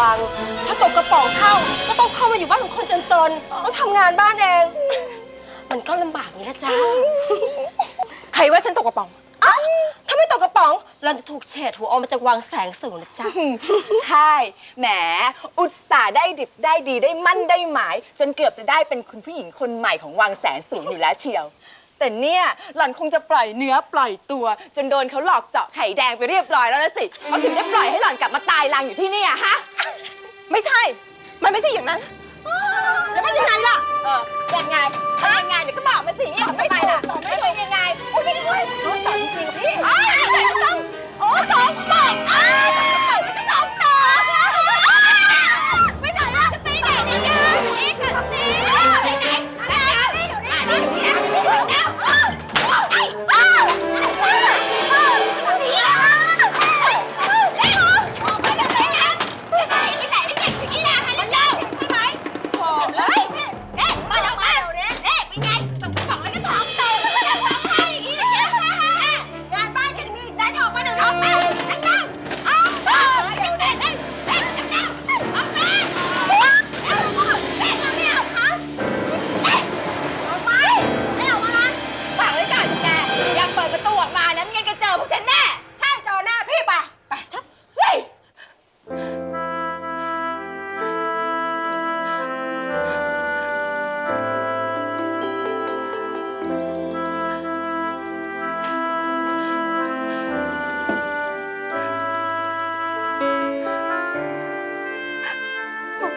วัง ถ้าตกกระป๋องเข้า ก็ต้องเข้ามาอยู่บ้านของคนจนๆต้องทำงานบ้านเอง มันก็ลำบากนี้ละจ้าใครว่าฉันตกกระป๋องอ้าวถ้าไม่ตกกระป๋องเราจะถูกเฉดหัวออกมาจากวังแสงสูงนะจ๊ะ ใช่ แหม อุตส่าห์ได้ดิบได้ดีได้มั่นได้หมาย จนเกือบจะได้เป็นคุณผู้หญิงคนใหม่ของวังแสนสูงอยู่แล้วเชียว แต่เนี่ยหล่อนคงจะปล่อยเนื้อปล่อยตัว จนโดนเขาหลอกเจาะไข่แดงไปเรียบร้อยแล้วนะสิเขาถึงได้ปล่อยให้หล่อนกลับมาตายรังอยู่ที่เนี่ยฮะ ไม่ใช่ มันไม่ใช่อย่างนั้น แล้วมันยังไง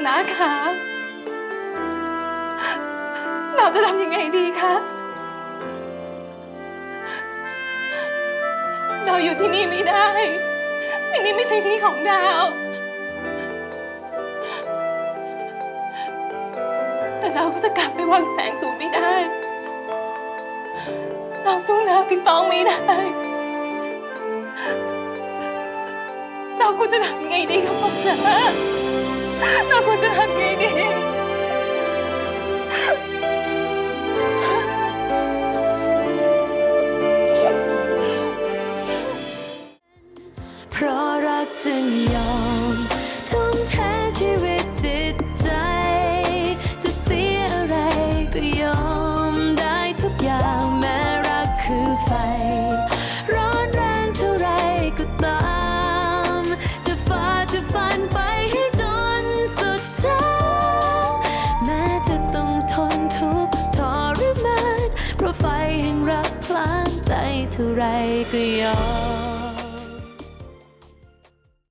นาคะเราจะทำยังไงดีคะเราอยู่ที่นี่ไม่ได้ ที่นี่ไม่ใช่ที่ของดาว แต่เราก็จะกลับไปวางแสงสูงไม่ได้เราสู้น้าพี่ต้องไม่ได้เราควรจะทำยังไงดีครับผมนะ เราควร เท่าไรก็ยอม